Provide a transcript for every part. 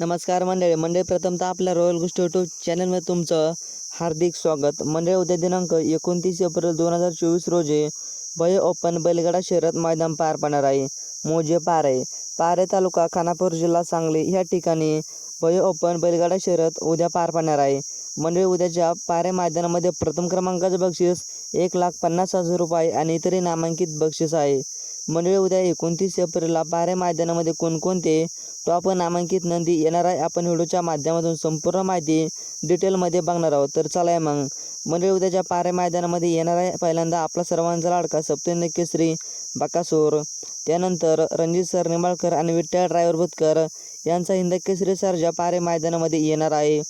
नमस्कार मंडळी. मंडळी प्रथमतः आपल्या रॉयल गोष्ट यूट्यूब चॅनलमध्ये तुमचं हार्दिक स्वागत. मंडळी उद्या दिनांक एकोणतीस एप्रिल दोन हजार चोवीस रोजी भय ओपन बैलगाडा शहरात मैदान पार पडणार आहे. मोजे पारे. पारे तालुका खानापूर जिल्हा सांगली. ह्या ठिकाणी भय ओपन बैलगाडा शर्यत उद्या पार पडणार आहे. मंडळी उद्याच्या पारे मैदानामध्ये प्रथम क्रमांकाचं बक्षीस एक लाख पन्नास हजार रुपये आणि इतरही नामांकित बक्षीस आहे. मंडळी उद्या एकोणतीस एप्रिलला पारे मैदानामध्ये कोणकोणते टॉप नामांकित नंदी येणार आहे आपण व्हिडिओच्या माध्यमातून संपूर्ण माहिती डिटेलमध्ये बघणार आहोत. तर चला मग. मंडळी उद्याच्या पारे मैदानामध्ये येणार आहे पहिल्यांदा आपला सर्वांचा लाडका सप्तन्य केसरी बकासूर. त्यानंतर रणजित सर निंबाळकर आणि विठ्ठल ड्रायव्हर बुतकर यांचा हिंद केसरी सर्जा पारे मैदानामध्ये येणार आहे.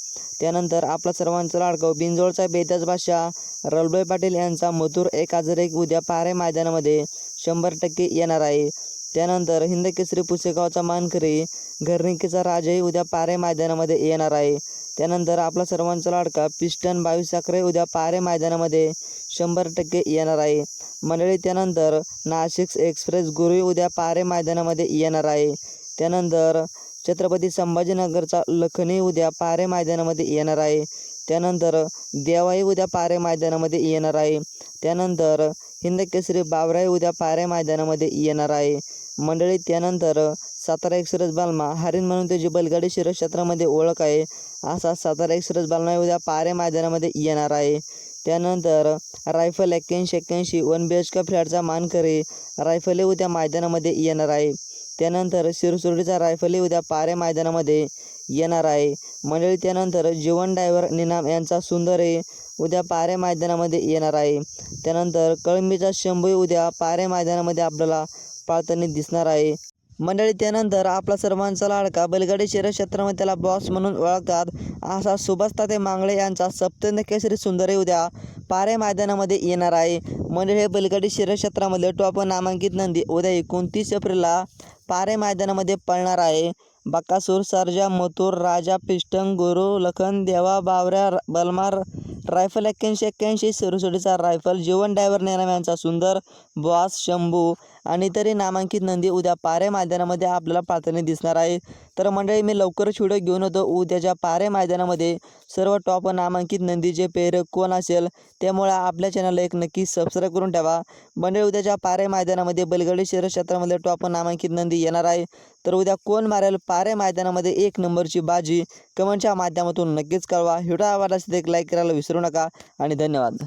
त्यानंतर आपला सर्वांचा लाडका बिंजोळचा बेताज बादशाह रलबाई पाटील यांचा मथुर एक हजार एक उद्या पारे मैदानामध्ये शंभर टक्के येणार आहे. त्यानंतर हिंद केसरी पुसेगावचा मानकरी घरनिकीचा राजाही उद्या पारे मैदानामध्ये येणार आहे. त्यानंतर आपला सर्वांचा लाडका पिस्टन बावीस साखरे उद्या पारे मैदानामध्ये शंभर टक्के येणार आहे. मंडळी त्यानंतर नाशिक एक्सप्रेस गुरु उद्या पारे मैदानामध्ये येणार आहे. त्यानंतर छत्रपती संभाजीनगरचा लखनी उद्या पारे मैदानामध्ये येणार आहे. त्यानंतर देवाई उद्या पारे मैदानामध्ये येणार आहे. त्यानंतर हिंदकेसरी बावराई उद्या पारे मैदानामध्ये येणार आहे. मंडळी त्यानंतर सातारा एक्सप्रेस बालमा हरिण म्हणून त्याची बैलगाडी शरीर क्षेत्रामध्ये ओळख आहे. असा सातारा एक्सप्रेस बालमा उद्या पारे मैदानामध्ये येणार आहे. त्यानंतर रायफल एक्क्याऐंशी एक्क्याऐंशी वन बी एच का फ्लॅटचा मानकरी रायफले उद्या मैदानामध्ये येणार आहे. त्यानंतर शिरसुरडीचा रायफली उद्या पारे मैदानामध्ये येणार आहे. मंडळी त्यानंतर जीवन डायव्हर निनाम यांचा सुंदर उद्या पारे मैदानामध्ये येणार आहे. त्यानंतर कळंबीचा शंभू उद्या पारे मैदानामध्ये आपल्याला पाळताना दिसणार आहे. मंडळी त्यानंतर आपला सर्वांचा लाडका बैलगाडी शिरक्षेत्रामध्ये त्याला बॉस म्हणून ओळखतात. असा सुभाष ताते मांगळे यांचा सप्तंद केसरी सुंदरी उद्या पारे मैदानामध्ये येणार आहे. मंडळी हे बैलगाडी शिरक्षेत्रामध्ये टॉप नामांकित नंदी उद्या एकोणतीस एप्रिलला पारे मैदानामध्ये पळणार आहे. बकासूर सरजा मथुर राजा पिष्टन गुरु लखन देवा बावऱ्या बलमार रायफल एक्क्याऐंशी एक्क्याऐंशी सुरसुडीचा रायफल जीवन डायव्हर नेराम यांचा सुंदर बॉस शंभू आणि तरी नामांकित नंदी उद्या पारे मैदानामध्ये आपल्याला पाहताना दिसणार आहे. तर मंडळी मी लवकरच व्हिडिओ घेऊन होतो उद्याच्या पारे मैदानामध्ये सर्व टॉप नामांकित नंदीचे पेर कोण असेल त्यामुळे आपल्या चॅनलला एक नक्की सबस्क्राईब करून ठेवा. मंडळी उद्याच्या पारे मैदानामध्ये बलगडी शहर क्षेत्रामध्ये टॉप नामांकित नंदी येणार आहे. तर उद्या कोण मारेल पारे मैदानामध्ये एक नंबरची बाजी कमेंटच्या माध्यमातून नक्कीच कळवा. व्हिडिओ आवडला असेल एक लाईक करायला विसरू नका आणि धन्यवाद.